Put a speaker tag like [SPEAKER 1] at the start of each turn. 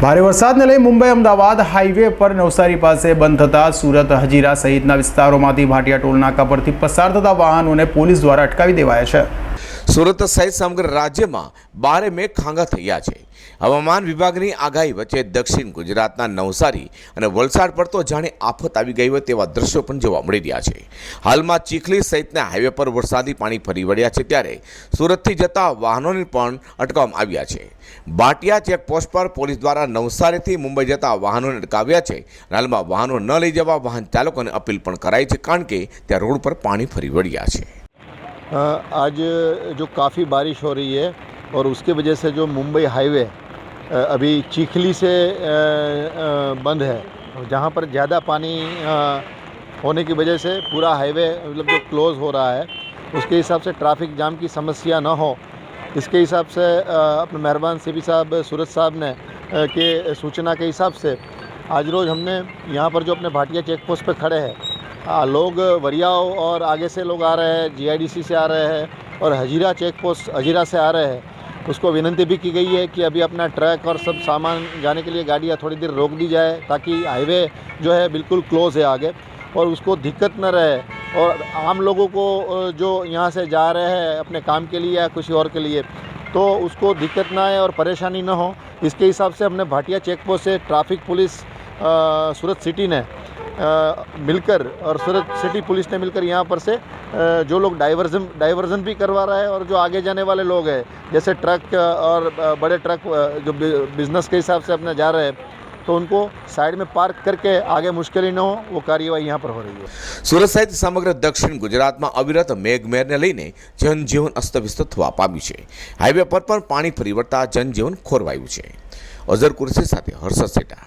[SPEAKER 1] ભારે વરસાદને લઈ મુંબઈ, અમદાવાદ હાઈવે પર નવસારી પાસે બંધ થતા સુરત, હજીરા સહિતના વિસ્તારોમાંથી ભાટિયા ટોલ નાકા પરથી પસાર થતા વાહનોને પોલીસ દ્વારા અટકાવી દેવાયા છે.
[SPEAKER 2] સુરત સહિત સમગ્ર રાજ્યમાં બારે મેઘ ખાંગા થયા છે. હવામાન વિભાગની આગાહી વચ્ચે દક્ષિણ ગુજરાતના નવસારી અને વલસાડ પર તો જાણે આફત આવી ગઈ હોય તેવા દ્રશ્યો પણ જોવા મળી રહ્યા છે. હાલમાં ચીખલી સહિતના હાઈવે પર વરસાદી પાણી ફરી વળ્યા છે ત્યારે સુરતથી જતા વાહનોને પણ અટકાવવામાં આવ્યા છે. બાટિયા ચેકપોસ્ટ પર પોલીસ દ્વારા નવસારીથી મુંબઈ જતા વાહનોને અટકાવ્યા છે હાલમાં વાહનો ન લઈ જવા વાહન ચાલકોને અપીલ પણ કરાઈ છે કારણ કે ત્યાં રોડ પર પાણી ફરી વળ્યા છે.
[SPEAKER 3] आज जो काफ़ी बारिश हो रही है और उसके वजह से जो मुंबई हाईवे अभी चीखली से बंद है। जहाँ पर ज़्यादा पानी होने की वजह से पूरा हाईवे मतलब जो क्लोज़ हो रहा है, उसके हिसाब से ट्रैफ़िक जाम की समस्या ना हो। इसके हिसाब से अपने मेहरबान सी साहब, सूरज साहब ने के सूचना के हिसाब से आज रोज़ हमने यहाँ पर जो अपने भाटिया चेक पोस्ट पर खड़े हैं लोग वरियाओं और आगे से लोग आ रहे हैं जीआईडीसी से आ रहे हैं और हजीरा चेक पोस्ट हजीरा से आ रहे हैं। उसको विनंती भी की गई है कि अभी अपना ट्रक और सब सामान जाने के लिए गाड़ियाँ थोड़ी देर रोक दी जाए ताकि हाईवे जो है बिल्कुल क्लोज़ है आगे और उसको दिक्कत न रहे और आम लोगों को जो यहाँ से जा रहे हैं अपने काम के लिए या किसी और के लिए तो उसको दिक्कत ना आए और परेशानी ना हो। इसके हिसाब से हमने भाटिया चेक पोस्ट से ट्रैफ़िक पुलिस सूरत सिटी ने अ, मिलकर और सूरत सिटी पुलिस ने मिलकर यहाँ पर से अ, जो लोग डाइवर्जन डाइवर्जन भी करवा रहा है और जो आगे जाने वाले लोग हैं जैसे ट्रक अ, और अ, बड़े ट्रक अ, जो बिजनेस के हिसाब से अपने जा रहे हैं तो उनको साइड में पार्क करके आगे मुश्किल न हो वो कार्यवाही यहाँ पर हो रही है
[SPEAKER 2] સુરત સહિત સમગ્ર દક્ષિણ ગુજરાતમાં અવિરત મેઘમેરને લઈને જનજીવન અસ્તવ્યસ્ત થવા પામ્યું છે હાઈવે પર પણ પાણી ફરી વળતા જનજીવન ખોરવાયું છે અઝર કુરશી સાથે હર્ષદ સેટા